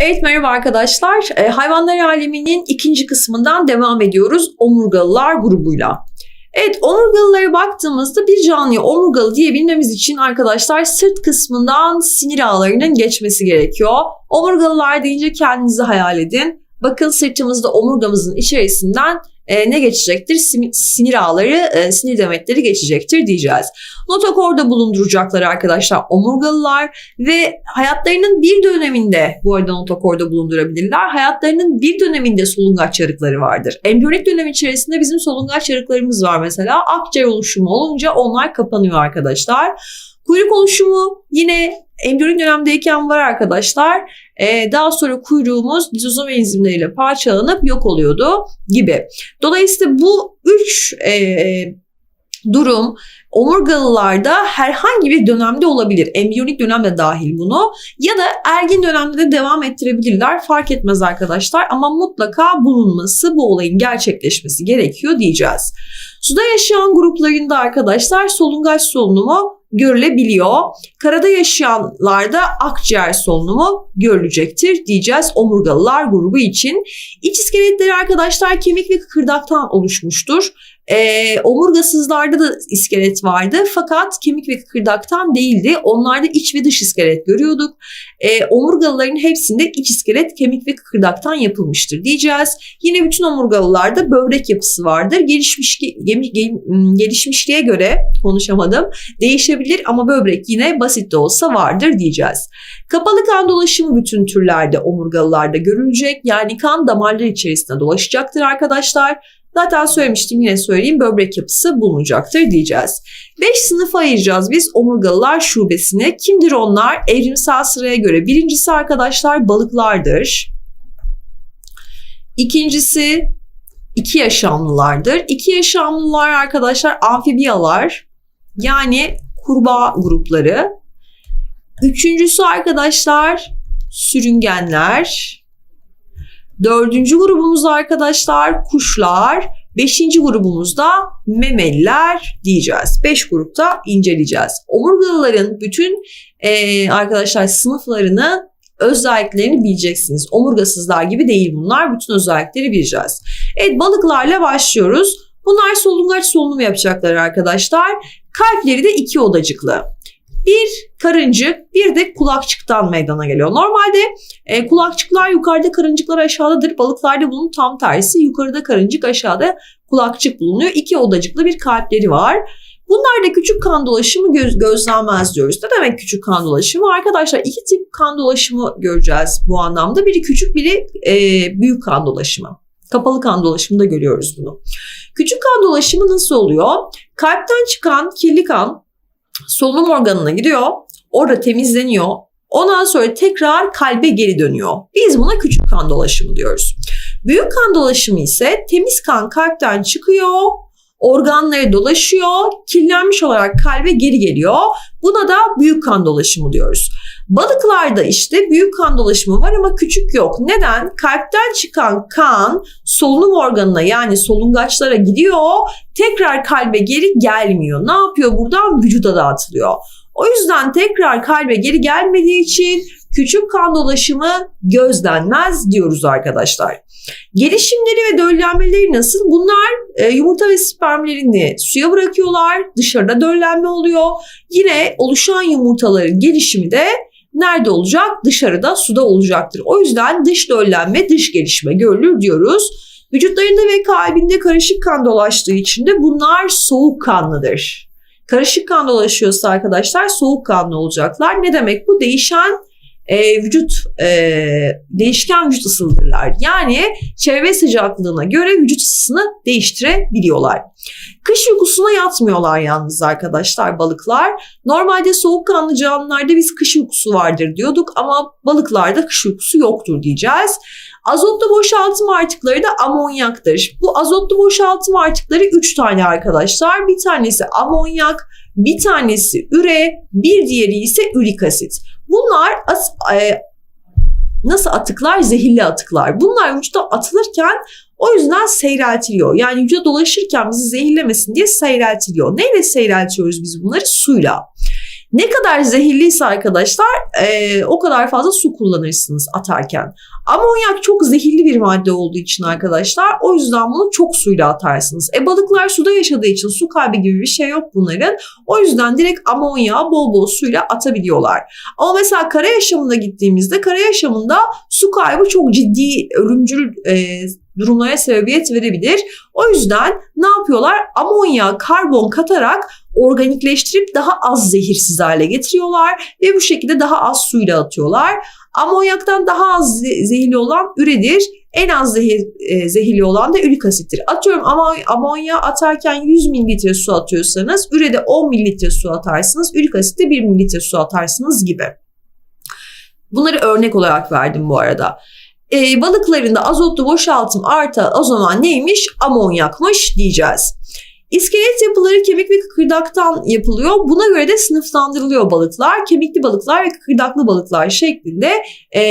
Evet merhaba arkadaşlar. E, hayvanlar aleminin ikinci kısmından devam ediyoruz omurgalılar grubuyla. Evet omurgalılara baktığımızda bir canlıya omurgalı diyebilmemiz için arkadaşlar sırt kısmından sinir ağlarının geçmesi gerekiyor. Omurgalılar deyince kendinizi hayal edin. Bakın sırtımızda omurgamızın içerisinden e, ne geçecektir? Sinir ağları, e, sinir demetleri geçecektir diyeceğiz. Notokorda bulunduracaklar arkadaşlar omurgalılar ve hayatlarının bir döneminde bu arada notokorda bulundurabilirler. Hayatlarının bir döneminde solungaç yarıkları vardır. Embriyonik dönem içerisinde bizim solungaç yarıklarımız var mesela. Akciğer oluşumu olunca onlar kapanıyor arkadaşlar. Kuyruk oluşumu yine embriyonik dönemdeyken var arkadaşlar. Ee, daha sonra kuyruğumuz lizozom enzimleriyle parçalanıp yok oluyordu gibi. Dolayısıyla bu üç e, durum omurgalılarda herhangi bir dönemde olabilir. Embriyonik dönemde dahil bunu ya da ergin dönemde de devam ettirebilirler. Fark etmez arkadaşlar ama mutlaka bulunması bu olayın gerçekleşmesi gerekiyor diyeceğiz. Suda yaşayan gruplarında arkadaşlar solungaç solunumu görülebiliyor. Karada yaşayanlarda akciğer solunumu görülecektir diyeceğiz omurgalılar grubu için. İç iskeletleri arkadaşlar kemik ve kıkırdaktan oluşmuştur. E, omurgasızlarda da iskelet vardı fakat kemik ve kıkırdaktan değildi. Onlarda iç ve dış iskelet görüyorduk. E, omurgalıların hepsinde iç iskelet kemik ve kıkırdaktan yapılmıştır diyeceğiz. Yine bütün omurgalılarda böbrek yapısı vardır. Gelişmiş, gelişmişliğe göre konuşamadım. Değişebilir ama böbrek yine basit de olsa vardır diyeceğiz. Kapalı kan dolaşımı bütün türlerde omurgalılarda görülecek. Yani kan damarlar içerisinde dolaşacaktır arkadaşlar. Zaten söylemiştim yine söyleyeyim böbrek yapısı bulunacaktır diyeceğiz. Beş sınıfa ayıracağız biz omurgalılar şubesine. Kimdir onlar? Evrimsel sıraya göre birincisi arkadaşlar balıklardır. İkincisi iki yaşamlılardır. İki yaşamlılar arkadaşlar amfibiyalar yani kurbağa grupları. Üçüncüsü arkadaşlar sürüngenler. Dördüncü grubumuz arkadaşlar kuşlar. Beşinci grubumuzda memeliler diyeceğiz. Beş grupta inceleyeceğiz. Omurgalıların bütün e, arkadaşlar sınıflarını özelliklerini bileceksiniz. Omurgasızlar gibi değil bunlar. Bütün özellikleri bileceğiz. Evet balıklarla başlıyoruz. Bunlar solungaç solunumu yapacaklar arkadaşlar. Kalpleri de iki odacıklı. Bir karıncık bir de kulakçıktan meydana geliyor. Normalde e, kulakçıklar yukarıda karıncıklar aşağıdadır. Balıklarda bunun tam tersi yukarıda karıncık aşağıda kulakçık bulunuyor. İki odacıklı bir kalpleri var. Bunlar da küçük kan dolaşımı göz, gözlenmez diyoruz. Ne demek küçük kan dolaşımı? Arkadaşlar iki tip kan dolaşımı göreceğiz bu anlamda. Biri küçük biri e, büyük kan dolaşımı. Kapalı kan dolaşımında görüyoruz bunu. Küçük kan dolaşımı nasıl oluyor? Kalpten çıkan kirli kan solunum organına gidiyor. Orada temizleniyor. Ondan sonra tekrar kalbe geri dönüyor. Biz buna küçük kan dolaşımı diyoruz. Büyük kan dolaşımı ise temiz kan kalpten çıkıyor, organlara dolaşıyor, kirlenmiş olarak kalbe geri geliyor. Buna da büyük kan dolaşımı diyoruz. Balıklarda işte büyük kan dolaşımı var ama küçük yok. Neden? Kalpten çıkan kan solunum organına yani solungaçlara gidiyor. Tekrar kalbe geri gelmiyor. Ne yapıyor buradan? Vücuda dağıtılıyor. O yüzden tekrar kalbe geri gelmediği için küçük kan dolaşımı gözlenmez diyoruz arkadaşlar. Gelişimleri ve döllenmeleri nasıl? Bunlar e, yumurta ve spermlerini suya bırakıyorlar. Dışarıda döllenme oluyor. Yine oluşan yumurtaların gelişimi de nerede olacak? Dışarıda, suda olacaktır. O yüzden dış döllenme, dış gelişme görülür diyoruz. Vücutlarında ve kalbinde karışık kan dolaştığı için de bunlar soğuk kanlıdır. Karışık kan dolaşıyorsa arkadaşlar soğuk kanlı olacaklar. Ne demek bu? Değişen e, vücut e, değişken vücut ısıldırlar. Yani çevre sıcaklığına göre vücut ısısını değiştirebiliyorlar. Kış uykusuna yatmıyorlar yalnız arkadaşlar balıklar. Normalde soğukkanlı canlılarda biz kış uykusu vardır diyorduk ama balıklarda kış uykusu yoktur diyeceğiz. Azotlu boşaltım artıkları da amonyaktır. Bu azotlu boşaltım artıkları 3 tane arkadaşlar. Bir tanesi amonyak, bir tanesi üre, bir diğeri ise ürik asit. Bunlar as, e, nasıl atıklar? Zehirli atıklar. Bunlar vücuda atılırken o yüzden seyreltiliyor. Yani vücuda dolaşırken bizi zehirlemesin diye seyreltiliyor. Neyle seyreltiyoruz biz bunları? Suyla. Ne kadar zehirliyse arkadaşlar e, o kadar fazla su kullanırsınız atarken. Amonyak çok zehirli bir madde olduğu için arkadaşlar o yüzden bunu çok suyla atarsınız. E balıklar suda yaşadığı için su kaybı gibi bir şey yok bunların. O yüzden direkt amonyağı bol bol suyla atabiliyorlar. Ama mesela kara yaşamına gittiğimizde kara yaşamında su kaybı çok ciddi ölümcül e, durumlara sebebiyet verebilir. O yüzden ne yapıyorlar? Amonya, karbon katarak organikleştirip daha az zehirsiz hale getiriyorlar ve bu şekilde daha az suyla atıyorlar. Amonyaktan daha az zehirli olan üredir. En az zehir, e, zehirli olan da ürik asittir. Atıyorum ama amonya atarken 100 mililitre su atıyorsanız ürede 10 mililitre su atarsınız. Ürik asitte 1 mililitre su atarsınız gibi. Bunları örnek olarak verdim bu arada. E, balıklarında azotlu boşaltım artı o zaman neymiş? Amonyakmış diyeceğiz. İskelet yapıları kemik ve kıkırdaktan yapılıyor. Buna göre de sınıflandırılıyor balıklar. Kemikli balıklar ve kıkırdaklı balıklar şeklinde e,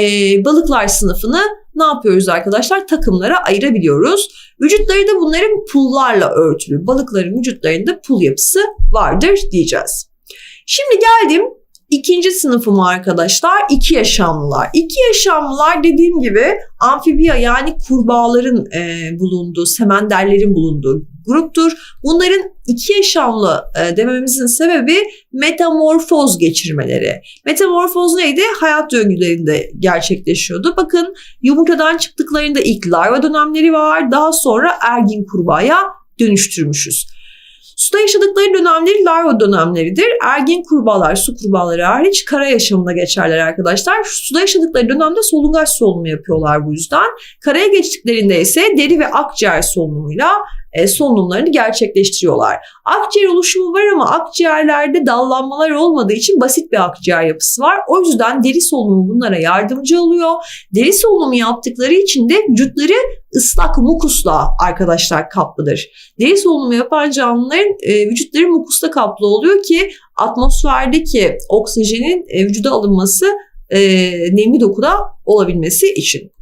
balıklar sınıfını ne yapıyoruz arkadaşlar? Takımlara ayırabiliyoruz. Vücutları da bunların pullarla örtülü. Balıkların vücutlarında pul yapısı vardır diyeceğiz. Şimdi geldim İkinci sınıfım arkadaşlar iki yaşamlılar. İki yaşamlılar dediğim gibi amfibiya yani kurbağaların e, bulunduğu, semenderlerin bulunduğu gruptur. Bunların iki yaşamlı e, dememizin sebebi metamorfoz geçirmeleri. Metamorfoz neydi? Hayat döngülerinde gerçekleşiyordu. Bakın yumurtadan çıktıklarında ilk larva dönemleri var. Daha sonra ergin kurbağaya dönüştürmüşüz. Suda yaşadıkları dönemleri larva dönemleridir. Ergin kurbağalar, su kurbağaları hariç kara yaşamına geçerler arkadaşlar. Suda yaşadıkları dönemde solungaç solunumu yapıyorlar bu yüzden. Karaya geçtiklerinde ise deri ve akciğer solunumuyla solunumlarını gerçekleştiriyorlar. Akciğer oluşumu var ama akciğerlerde dallanmalar olmadığı için basit bir akciğer yapısı var. O yüzden deri solunumu bunlara yardımcı oluyor. Deri solunumu yaptıkları için de vücutları ıslak mukusla arkadaşlar kaplıdır. Deri solunumu yapan canlıların e, vücutları mukusla kaplı oluyor ki atmosferdeki oksijenin e, vücuda alınması e, nemli dokuda olabilmesi için.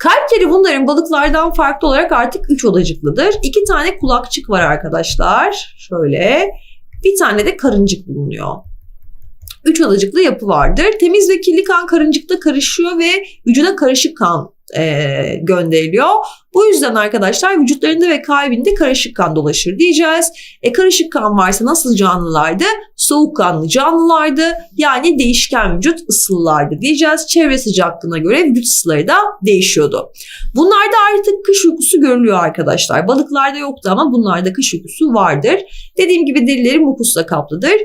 Kalpleri bunların balıklardan farklı olarak artık üç odacıklıdır. İki tane kulakçık var arkadaşlar. Şöyle. Bir tane de karıncık bulunuyor. Üç odacıklı yapı vardır. Temiz ve kirli kan karıncıkta karışıyor ve vücuda karışık kan e, gönderiliyor. Bu yüzden arkadaşlar vücutlarında ve kalbinde karışık kan dolaşır diyeceğiz. E, karışık kan varsa nasıl canlılardı? Soğukkanlı canlılardı. Yani değişken vücut ısılılardı diyeceğiz. Çevre sıcaklığına göre vücut ısıları da değişiyordu. Bunlarda artık kış uykusu görülüyor arkadaşlar. Balıklarda yoktu ama bunlarda kış uykusu vardır. Dediğim gibi derileri mukusla kaplıdır.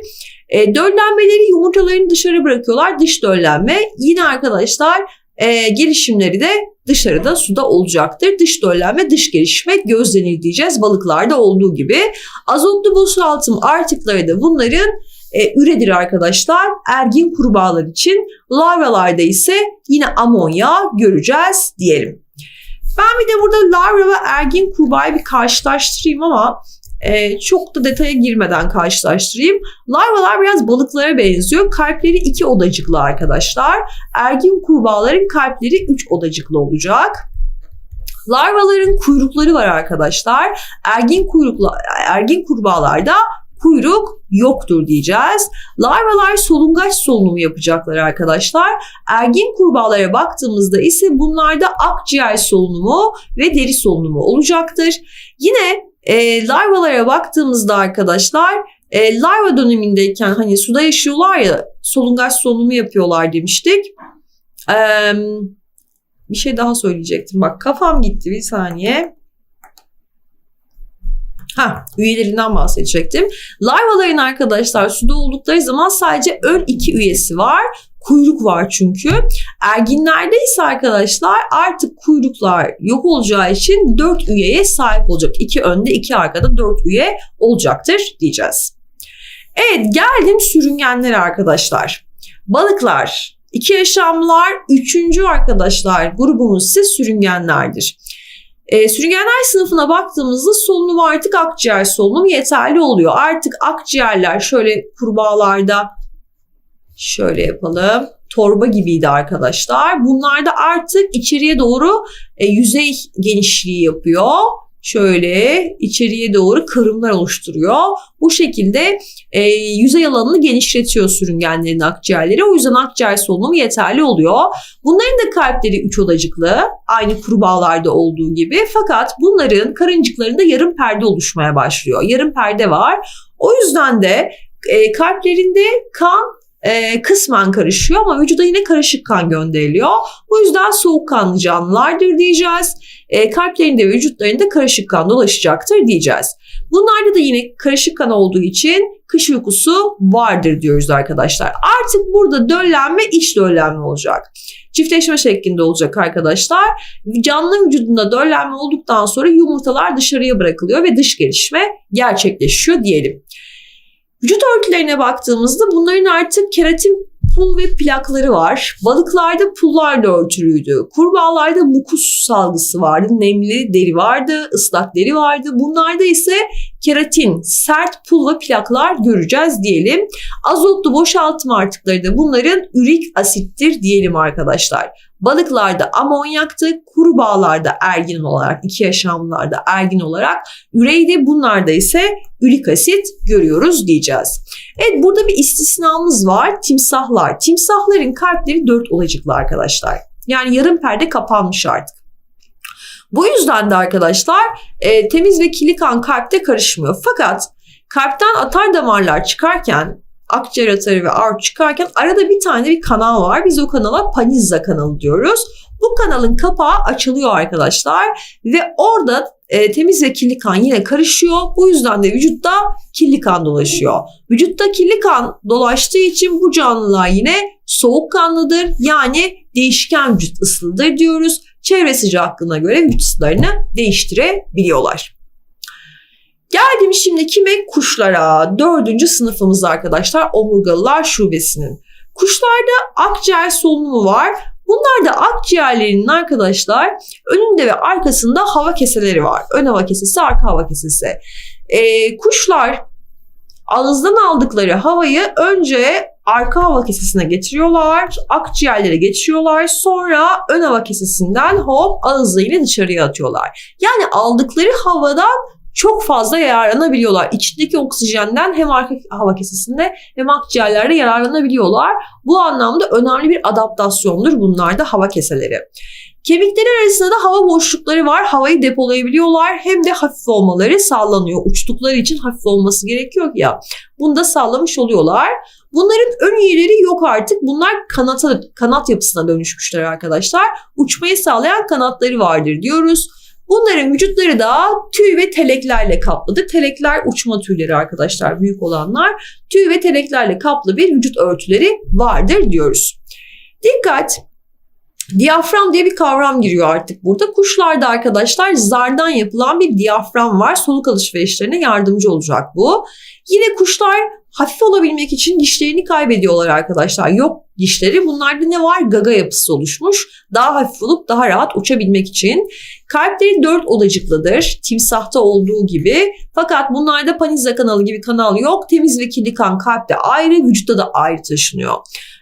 E, döllenmeleri yumurtalarını dışarı bırakıyorlar. Dış döllenme. Yine arkadaşlar e, gelişimleri de dışarıda suda olacaktır. Dış döllenme, dış gelişme gözlenir diyeceğiz balıklarda olduğu gibi. Azotlu boşaltım artıkları da bunların e, üredir arkadaşlar. Ergin kurbağalar için larvalarda ise yine amonya göreceğiz diyelim. Ben bir de burada larva ve ergin kurbağayı bir karşılaştırayım ama e, çok da detaya girmeden karşılaştırayım. Larvalar biraz balıklara benziyor. Kalpleri iki odacıklı arkadaşlar. Ergin kurbağaların kalpleri üç odacıklı olacak. Larvaların kuyrukları var arkadaşlar. Ergin kuyruklu ergin kurbağalarda kuyruk yoktur diyeceğiz. Larvalar solungaç solunumu yapacaklar arkadaşlar. Ergin kurbağalara baktığımızda ise bunlarda akciğer solunumu ve deri solunumu olacaktır. Yine e, larvalara baktığımızda arkadaşlar e, larva dönemindeyken hani suda yaşıyorlar ya solungaç solunumu yapıyorlar demiştik. E, bir şey daha söyleyecektim. Bak kafam gitti bir saniye. Ha, üyelerinden bahsedecektim. Larvaların arkadaşlar suda oldukları zaman sadece ön iki üyesi var. Kuyruk var çünkü. Erginlerde ise arkadaşlar artık kuyruklar yok olacağı için 4 üyeye sahip olacak. 2 önde 2 arkada 4 üye olacaktır diyeceğiz. Evet geldim sürüngenlere arkadaşlar. Balıklar, iki yaşamlılar, üçüncü arkadaşlar grubumuz ise sürüngenlerdir. E, sürüngenler sınıfına baktığımızda solunum artık akciğer solunum yeterli oluyor. Artık akciğerler şöyle kurbağalarda Şöyle yapalım. Torba gibiydi arkadaşlar. Bunlar da artık içeriye doğru e, yüzey genişliği yapıyor. Şöyle içeriye doğru kırımlar oluşturuyor. Bu şekilde e, yüzey alanını genişletiyor sürüngenlerin akciğerleri. O yüzden akciğer solunumu yeterli oluyor. Bunların da kalpleri üç odacıklı. Aynı kurbağalarda olduğu gibi. Fakat bunların karıncıklarında yarım perde oluşmaya başlıyor. Yarım perde var. O yüzden de e, kalplerinde kan e, kısmen karışıyor ama vücuda yine karışık kan gönderiliyor. Bu yüzden soğukkanlı canlılardır diyeceğiz. E, kalplerinde vücutlarında karışık kan dolaşacaktır diyeceğiz. Bunlarda da yine karışık kan olduğu için kış uykusu vardır diyoruz arkadaşlar. Artık burada döllenme iç döllenme olacak. Çiftleşme şeklinde olacak arkadaşlar. Canlı vücudunda döllenme olduktan sonra yumurtalar dışarıya bırakılıyor ve dış gelişme gerçekleşiyor diyelim. Vücut örtülerine baktığımızda bunların artık keratin pul ve plakları var. Balıklarda pullarla örtülüydü. Kurbağalarda mukus salgısı vardı. Nemli deri vardı, ıslak deri vardı. Bunlarda ise keratin, sert pul ve plaklar göreceğiz diyelim. Azotlu boşaltım artıkları da bunların ürik asittir diyelim arkadaşlar. Balıklarda amonyaktı, kurbağalarda ergin olarak, iki yaşamlarda ergin olarak, üreyde bunlarda ise ürik asit görüyoruz diyeceğiz. Evet burada bir istisnamız var. Timsahlar. Timsahların kalpleri dört olacaklı arkadaşlar. Yani yarım perde kapanmış artık. Bu yüzden de arkadaşlar e, temiz ve kirli kan kalpte karışmıyor. Fakat kalpten atar damarlar çıkarken akciğer atarı ve aort çıkarken arada bir tane bir kanal var. Biz o kanala Panizza kanalı diyoruz. Bu kanalın kapağı açılıyor arkadaşlar ve orada e, temiz ve kirli kan yine karışıyor. Bu yüzden de vücutta kirli kan dolaşıyor. Vücutta kirli kan dolaştığı için bu canlılar yine soğukkanlıdır. Yani değişken vücut ısılıdır diyoruz. Çevre sıcaklığına göre vücut ısılarını değiştirebiliyorlar. Geldim şimdi kime? Kuşlara. Dördüncü sınıfımız arkadaşlar omurgalılar şubesinin. Kuşlarda akciğer solunumu var. Bunlar da akciğerlerinin arkadaşlar önünde ve arkasında hava keseleri var. Ön hava kesesi, arka hava kesesi. Ee, kuşlar ağızdan aldıkları havayı önce arka hava kesesine getiriyorlar, akciğerlere geçiyorlar. Sonra ön hava kesesinden hop ağızlarıyla dışarıya atıyorlar. Yani aldıkları havadan çok fazla yararlanabiliyorlar. İçindeki oksijenden hem arka hava kesesinde hem akciğerlerde yararlanabiliyorlar. Bu anlamda önemli bir adaptasyondur bunlar da hava keseleri. Kemikleri arasında da hava boşlukları var. Havayı depolayabiliyorlar. Hem de hafif olmaları sağlanıyor. Uçtukları için hafif olması gerekiyor ya. Bunu da sağlamış oluyorlar. Bunların ön üyeleri yok artık. Bunlar kanata, kanat yapısına dönüşmüşler arkadaşlar. Uçmayı sağlayan kanatları vardır diyoruz. Bunların vücutları da tüy ve teleklerle kaplıdır. Telekler uçma tüyleri arkadaşlar büyük olanlar. Tüy ve teleklerle kaplı bir vücut örtüleri vardır diyoruz. Dikkat! Diyafram diye bir kavram giriyor artık burada. Kuşlarda arkadaşlar zardan yapılan bir diyafram var. Soluk alışverişlerine yardımcı olacak bu. Yine kuşlar hafif olabilmek için dişlerini kaybediyorlar arkadaşlar. Yok dişleri. Bunlarda ne var? Gaga yapısı oluşmuş. Daha hafif olup daha rahat uçabilmek için. Kalpleri dört odacıklıdır. Timsahta olduğu gibi. Fakat bunlarda Panizza kanalı gibi kanal yok. Temiz ve kirli kan kalpte ayrı, vücutta da ayrı taşınıyor.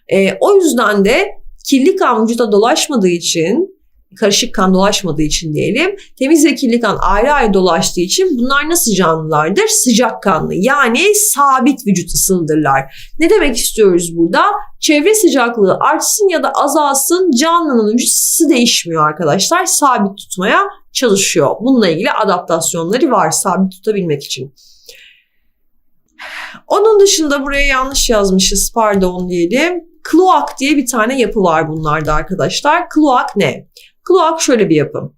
E, o yüzden de kirli kan vücuda dolaşmadığı için karışık kan dolaşmadığı için diyelim. Temiz ve kirli kan ayrı ayrı dolaştığı için bunlar nasıl canlılardır? Sıcak kanlı yani sabit vücut ısıldırlar. Ne demek istiyoruz burada? Çevre sıcaklığı artsın ya da azalsın canlının vücut ısısı değişmiyor arkadaşlar. Sabit tutmaya çalışıyor. Bununla ilgili adaptasyonları var sabit tutabilmek için. Onun dışında buraya yanlış yazmışız pardon diyelim. Kloak diye bir tane yapı var bunlarda arkadaşlar. Kloak ne? Kloak şöyle bir yapı.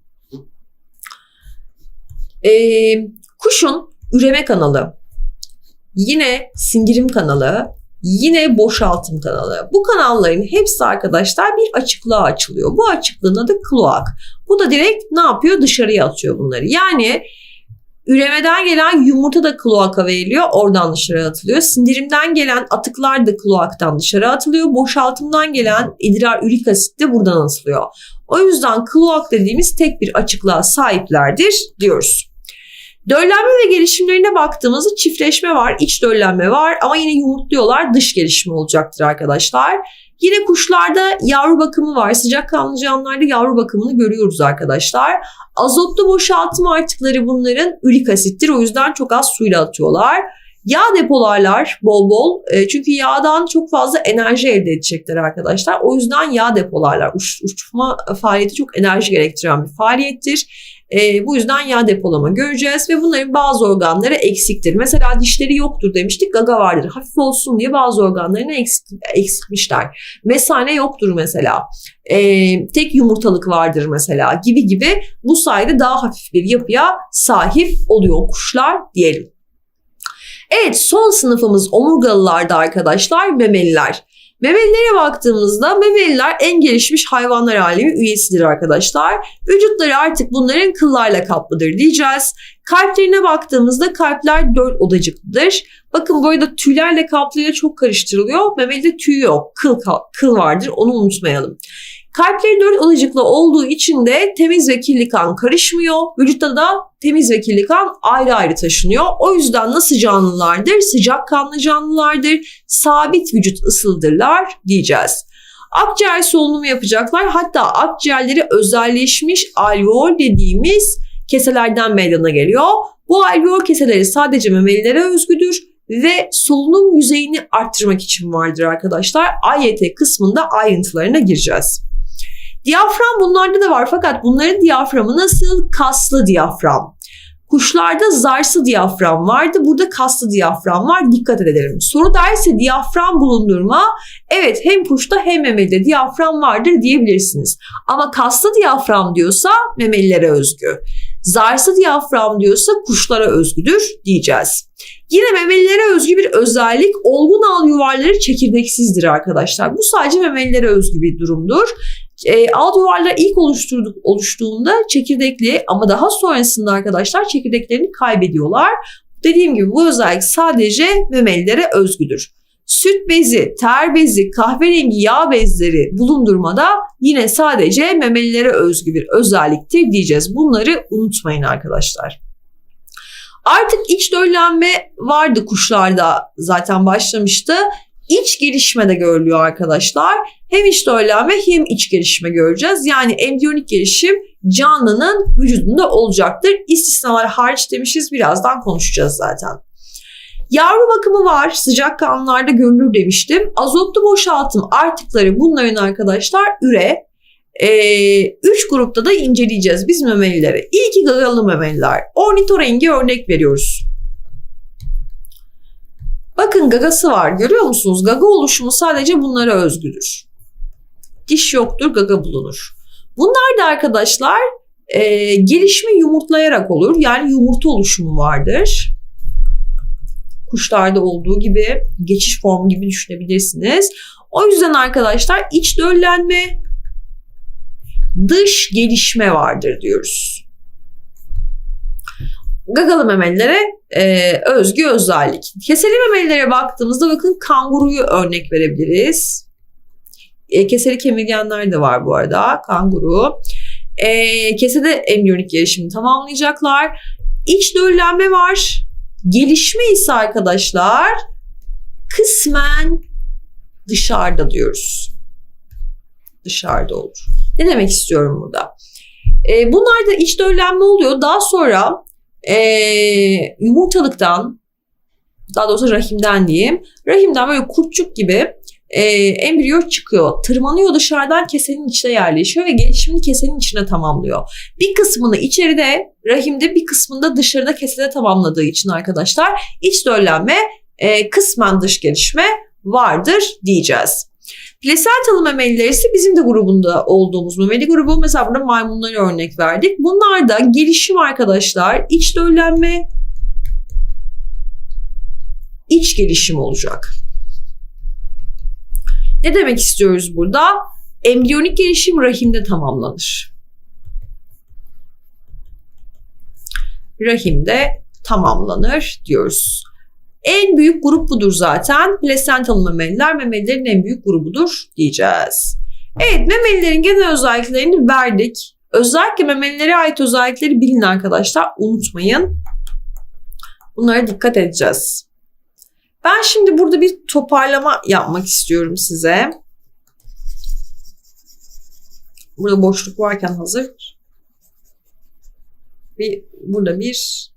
Ee, kuşun üreme kanalı, yine sindirim kanalı, yine boşaltım kanalı. Bu kanalların hepsi arkadaşlar bir açıklığa açılıyor. Bu açıklığın adı kloak. Bu da direkt ne yapıyor? Dışarıya atıyor bunları. Yani Üremeden gelen yumurta da kloaka veriliyor. Oradan dışarı atılıyor. Sindirimden gelen atıklar da kloaktan dışarı atılıyor. Boşaltımdan gelen idrar ürik asit de buradan atılıyor. O yüzden kloak dediğimiz tek bir açıklığa sahiplerdir diyoruz. Döllenme ve gelişimlerine baktığımızda çiftleşme var, iç döllenme var ama yine yumurtluyorlar dış gelişme olacaktır arkadaşlar. Yine kuşlarda yavru bakımı var. Sıcakkanlı canlılarda yavru bakımını görüyoruz arkadaşlar. Azotlu boşaltım artıkları bunların ürik asittir. O yüzden çok az suyla atıyorlar. Yağ depolarlar bol bol. E, çünkü yağdan çok fazla enerji elde edecekler arkadaşlar. O yüzden yağ depolarlar. Uç, uçma faaliyeti çok enerji gerektiren bir faaliyettir. E, bu yüzden yağ depolama göreceğiz ve bunların bazı organları eksiktir. Mesela dişleri yoktur demiştik, gaga vardır. Hafif olsun diye bazı organlarını eksik, eksiltmişler. Mesane yoktur mesela. E, tek yumurtalık vardır mesela gibi gibi. Bu sayede daha hafif bir yapıya sahip oluyor kuşlar diyelim. Evet son sınıfımız omurgalılarda arkadaşlar memeliler. Memelilere baktığımızda memeliler en gelişmiş hayvanlar alemi üyesidir arkadaşlar. Vücutları artık bunların kıllarla kaplıdır diyeceğiz. Kalplerine baktığımızda kalpler dört odacıklıdır. Bakın bu arada tüylerle kaplıyla çok karıştırılıyor. Memelide tüy yok, kıl, kıl vardır onu unutmayalım. Kalpleri dört odacıklı olduğu için de temiz ve kirli kan karışmıyor. Vücutta da temiz ve kirli kan ayrı ayrı taşınıyor. O yüzden nasıl canlılardır? Sıcak kanlı canlılardır. Sabit vücut ısıldırlar diyeceğiz. Akciğer solunumu yapacaklar. Hatta akciğerleri özelleşmiş alveol dediğimiz keselerden meydana geliyor. Bu alveol keseleri sadece memelilere özgüdür ve solunum yüzeyini arttırmak için vardır arkadaşlar. AYT kısmında ayrıntılarına gireceğiz. Diyafram bunlarda da var fakat bunların diyaframı nasıl? Kaslı diyafram. Kuşlarda zarsı diyafram vardı. Burada kaslı diyafram var. Dikkat edelim. Soru derse diyafram bulundurma. Evet hem kuşta hem memelide diyafram vardır diyebilirsiniz. Ama kaslı diyafram diyorsa memelilere özgü. Zarsı diyafram diyorsa kuşlara özgüdür diyeceğiz. Yine memelilere özgü bir özellik olgun al yuvarları çekirdeksizdir arkadaşlar. Bu sadece memelilere özgü bir durumdur. E, alt yuvarlar ilk oluşturduk, oluştuğunda çekirdekli ama daha sonrasında arkadaşlar çekirdeklerini kaybediyorlar. Dediğim gibi bu özellik sadece memelilere özgüdür. Süt bezi, ter bezi, kahverengi yağ bezleri bulundurmada yine sadece memelilere özgü bir özelliktir diyeceğiz. Bunları unutmayın arkadaşlar. Artık iç döllenme vardı kuşlarda zaten başlamıştı. İç gelişme de görülüyor arkadaşlar. Hem iç döllenme hem iç gelişme göreceğiz. Yani embriyonik gelişim canlının vücudunda olacaktır. İstisnalar hariç demişiz birazdan konuşacağız zaten. Yavru bakımı var. Sıcak kanlılarda görülür demiştim. Azotlu boşaltım artıkları bunların arkadaşlar üre. Ee, üç grupta da inceleyeceğiz biz memelileri. İlki gagalı memeliler. Ornitorengi örnek veriyoruz. Bakın gagası var görüyor musunuz? Gaga oluşumu sadece bunlara özgüdür. Diş yoktur gaga bulunur. Bunlar da arkadaşlar e, gelişme yumurtlayarak olur. Yani yumurta oluşumu vardır. Kuşlarda olduğu gibi geçiş formu gibi düşünebilirsiniz. O yüzden arkadaşlar iç döllenme, dış gelişme vardır diyoruz. Gagalı memelilere e, özgü özellik. Keseli memelilere baktığımızda bakın kanguruyu örnek verebiliriz. E, keseli kemirgenler de var bu arada kanguru. E, kesede embriyonik gelişimi tamamlayacaklar. İç döllenme var. Gelişme ise arkadaşlar kısmen dışarıda diyoruz. Dışarıda olur. Ne demek istiyorum burada? E, bunlar da iç döllenme oluyor. Daha sonra e, yumurtalıktan daha doğrusu rahimden diyeyim. Rahimden böyle kurtçuk gibi e, embriyo çıkıyor. Tırmanıyor dışarıdan kesenin içine yerleşiyor ve gelişimini kesenin içine tamamlıyor. Bir kısmını içeride rahimde bir kısmında dışarıda kesede tamamladığı için arkadaşlar iç döllenme e, kısmen dış gelişme vardır diyeceğiz. Plasentalı memeliler ise bizim de grubunda olduğumuz memeli grubu. Mesela burada maymunları örnek verdik. Bunlar da gelişim arkadaşlar iç döllenme, iç gelişim olacak. Ne demek istiyoruz burada? Embriyonik gelişim rahimde tamamlanır. Rahimde tamamlanır diyoruz. En büyük grup budur zaten. Plasentalı memeliler memelilerin en büyük grubudur diyeceğiz. Evet memelilerin genel özelliklerini verdik. Özellikle memelilere ait özellikleri bilin arkadaşlar. Unutmayın. Bunlara dikkat edeceğiz. Ben şimdi burada bir toparlama yapmak istiyorum size. Burada boşluk varken hazır. Bir, burada bir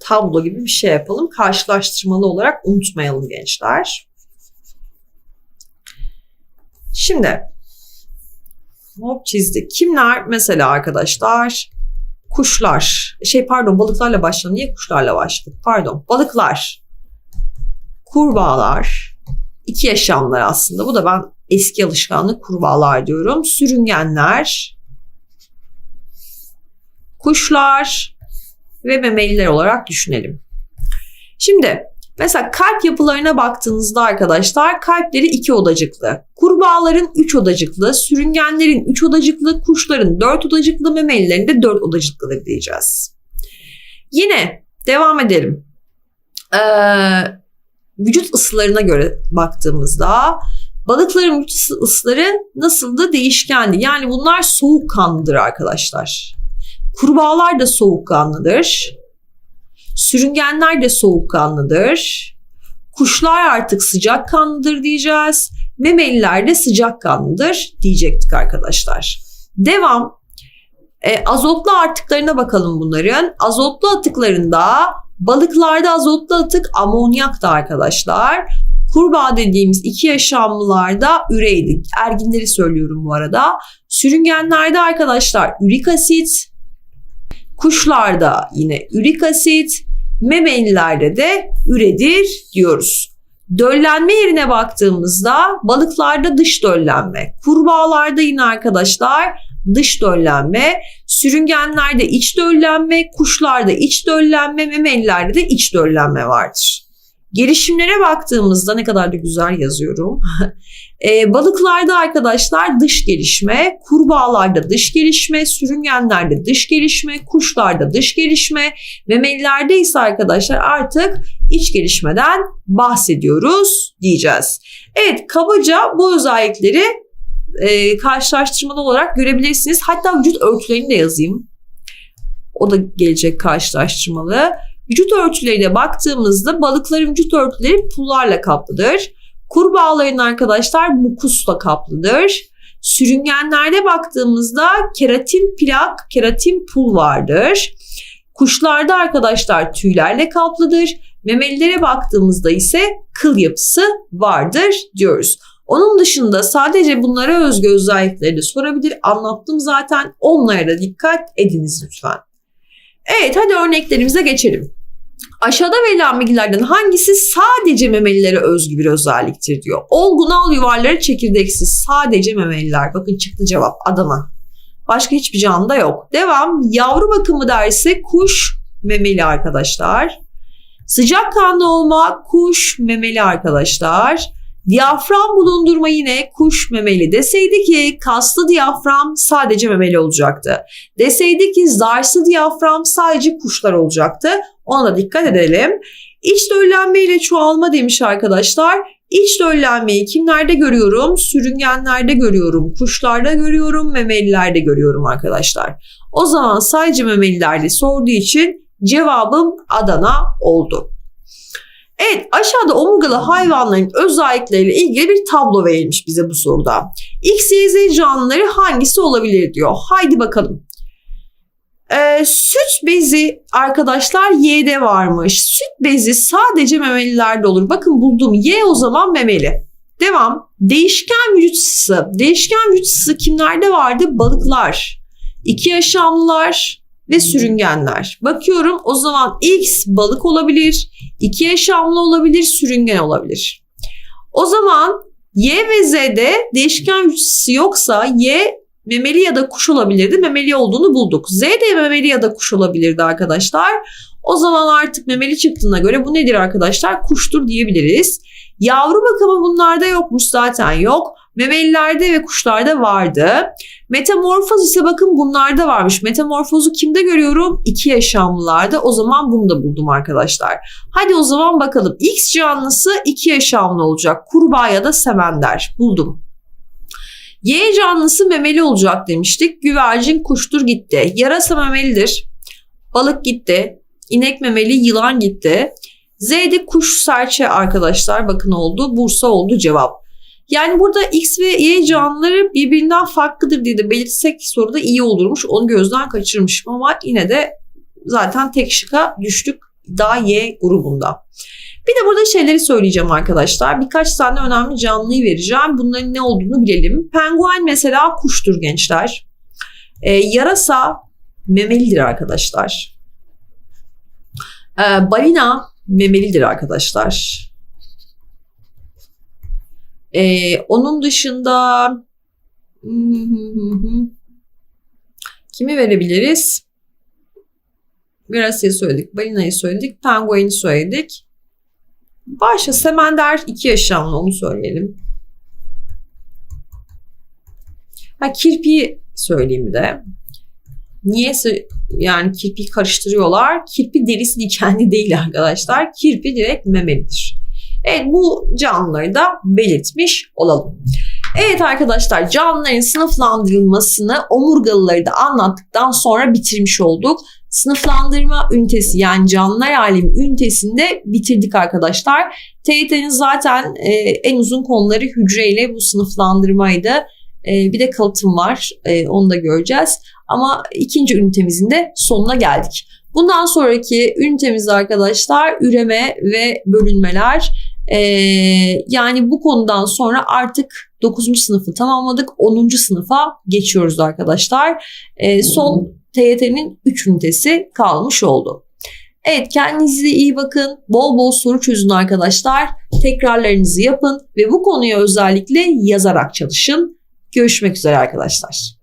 tablo gibi bir şey yapalım. Karşılaştırmalı olarak unutmayalım gençler. Şimdi hop çizdik. Kimler mesela arkadaşlar? Kuşlar. Şey pardon balıklarla başladım. Niye kuşlarla başladık? Pardon. Balıklar. Kurbağalar. iki yaşamlar aslında. Bu da ben eski alışkanlık kurbağalar diyorum. Sürüngenler. Kuşlar ve memeliler olarak düşünelim. Şimdi mesela kalp yapılarına baktığınızda arkadaşlar kalpleri iki odacıklı. Kurbağaların üç odacıklı, sürüngenlerin üç odacıklı, kuşların dört odacıklı, memelilerin de dört odacıklıdır diyeceğiz. Yine devam edelim. Ee, vücut ısılarına göre baktığımızda balıkların vücut ısıları nasıl da değişkendi. Yani bunlar soğukkanlıdır arkadaşlar. Kurbağalar da soğukkanlıdır. Sürüngenler de soğukkanlıdır. Kuşlar artık sıcakkanlıdır diyeceğiz. Memeliler de sıcakkanlıdır diyecektik arkadaşlar. Devam. E, azotlu artıklarına bakalım bunların. Azotlu atıklarında balıklarda azotlu atık amonyak da arkadaşlar. Kurbağa dediğimiz iki yaşamlılarda üreydi. Erginleri söylüyorum bu arada. Sürüngenlerde arkadaşlar ürik asit, Kuşlarda yine ürik asit, memelilerde de üredir diyoruz. Döllenme yerine baktığımızda balıklarda dış döllenme, kurbağalarda yine arkadaşlar dış döllenme, sürüngenlerde iç döllenme, kuşlarda iç döllenme, memelilerde de iç döllenme vardır. Gelişimlere baktığımızda ne kadar da güzel yazıyorum. E, balıklarda arkadaşlar dış gelişme, kurbağalarda dış gelişme, sürüngenlerde dış gelişme, kuşlarda dış gelişme, memelilerde ise arkadaşlar artık iç gelişmeden bahsediyoruz diyeceğiz. Evet kabaca bu özellikleri e, karşılaştırmalı olarak görebilirsiniz. Hatta vücut örtülerini de yazayım. O da gelecek karşılaştırmalı. Vücut örtülerine baktığımızda balıkların vücut örtüleri pullarla kaplıdır. Kurbağaların arkadaşlar mukusla kaplıdır. Sürüngenlerde baktığımızda keratin plak, keratin pul vardır. Kuşlarda arkadaşlar tüylerle kaplıdır. Memelilere baktığımızda ise kıl yapısı vardır diyoruz. Onun dışında sadece bunlara özgü özellikleri de sorabilir. Anlattım zaten. Onlara da dikkat ediniz lütfen. Evet hadi örneklerimize geçelim. Aşağıda verilen bilgilerden hangisi sadece memelilere özgü bir özelliktir diyor. Olgunal yuvarları çekirdeksiz sadece memeliler. Bakın çıktı cevap Adana. Başka hiçbir canlıda yok. Devam. Yavru bakımı derse kuş memeli arkadaşlar. Sıcak kanlı olma kuş memeli arkadaşlar. Diyafram bulundurma yine kuş memeli deseydi ki kaslı diyafram sadece memeli olacaktı. Deseydi ki zarslı diyafram sadece kuşlar olacaktı. Ona da dikkat edelim. İç döllenme ile çoğalma demiş arkadaşlar. İç döllenmeyi kimlerde görüyorum? Sürüngenlerde görüyorum, kuşlarda görüyorum, memelilerde görüyorum arkadaşlar. O zaman sadece memelilerde sorduğu için cevabım Adana oldu. Evet aşağıda omurgalı hayvanların özellikleriyle ilgili bir tablo verilmiş bize bu soruda. X, Y, Z canlıları hangisi olabilir diyor. Haydi bakalım. Ee, süt bezi arkadaşlar Y'de varmış. Süt bezi sadece memelilerde olur. Bakın buldum Y o zaman memeli. Devam. Değişken vücut ısısı. Değişken vücut ısısı kimlerde vardı? Balıklar, iki yaşamlılar ve sürüngenler. Bakıyorum o zaman X balık olabilir, iki yaşamlı olabilir, sürüngen olabilir. O zaman Y ve Z'de değişken yoksa Y memeli ya da kuş olabilirdi. Memeli olduğunu bulduk. Z de memeli ya da kuş olabilirdi arkadaşlar. O zaman artık memeli çıktığına göre bu nedir arkadaşlar? Kuştur diyebiliriz. Yavru bakımı bunlarda yokmuş zaten yok. Memelilerde ve kuşlarda vardı. Metamorfoz ise bakın bunlarda varmış. Metamorfozu kimde görüyorum? İki yaşamlılarda. O zaman bunu da buldum arkadaşlar. Hadi o zaman bakalım. X canlısı iki yaşamlı olacak. Kurbağa ya da semender. Buldum. Y canlısı memeli olacak demiştik. Güvercin kuştur gitti. Yarasa memelidir. Balık gitti. inek memeli yılan gitti. Z'de kuş serçe arkadaşlar bakın oldu. Bursa oldu cevap. Yani burada X ve Y canlıları birbirinden farklıdır diye de belirtsek soruda iyi olurmuş. Onu gözden kaçırmışım ama yine de zaten tek şıka düştük daha Y grubunda. Bir de burada şeyleri söyleyeceğim arkadaşlar. Birkaç tane önemli canlıyı vereceğim. Bunların ne olduğunu bilelim. Penguen mesela kuştur gençler. Ee, yarasa memelidir arkadaşlar. Ee, balina memelidir arkadaşlar. Ee, onun dışında kimi verebiliriz? Yarasayı söyledik, balinayı söyledik, pengueni söyledik. Başta semender iki yaşamlı onu söyleyelim. Ha kirpi söyleyeyim bir de. Niyeyse yani kirpi karıştırıyorlar. Kirpi derisi dikenli değil arkadaşlar. Kirpi direkt memelidir. Evet bu canlıları da belirtmiş olalım. Evet arkadaşlar canlıların sınıflandırılmasını omurgalıları da anlattıktan sonra bitirmiş olduk. Sınıflandırma ünitesi yani canlılar alemi ünitesinde bitirdik arkadaşlar. TYT'nin zaten e, en uzun konuları hücreyle bu sınıflandırmaydı. E, bir de kalıtım var e, onu da göreceğiz. Ama ikinci ünitemizin de sonuna geldik. Bundan sonraki ünitemiz arkadaşlar üreme ve bölünmeler. Ee, yani bu konudan sonra artık 9. sınıfı tamamladık. 10. sınıfa geçiyoruz arkadaşlar. Ee, son TYT'nin 3 ünitesi kalmış oldu. Evet kendinize iyi bakın. Bol bol soru çözün arkadaşlar. Tekrarlarınızı yapın ve bu konuya özellikle yazarak çalışın. Görüşmek üzere arkadaşlar.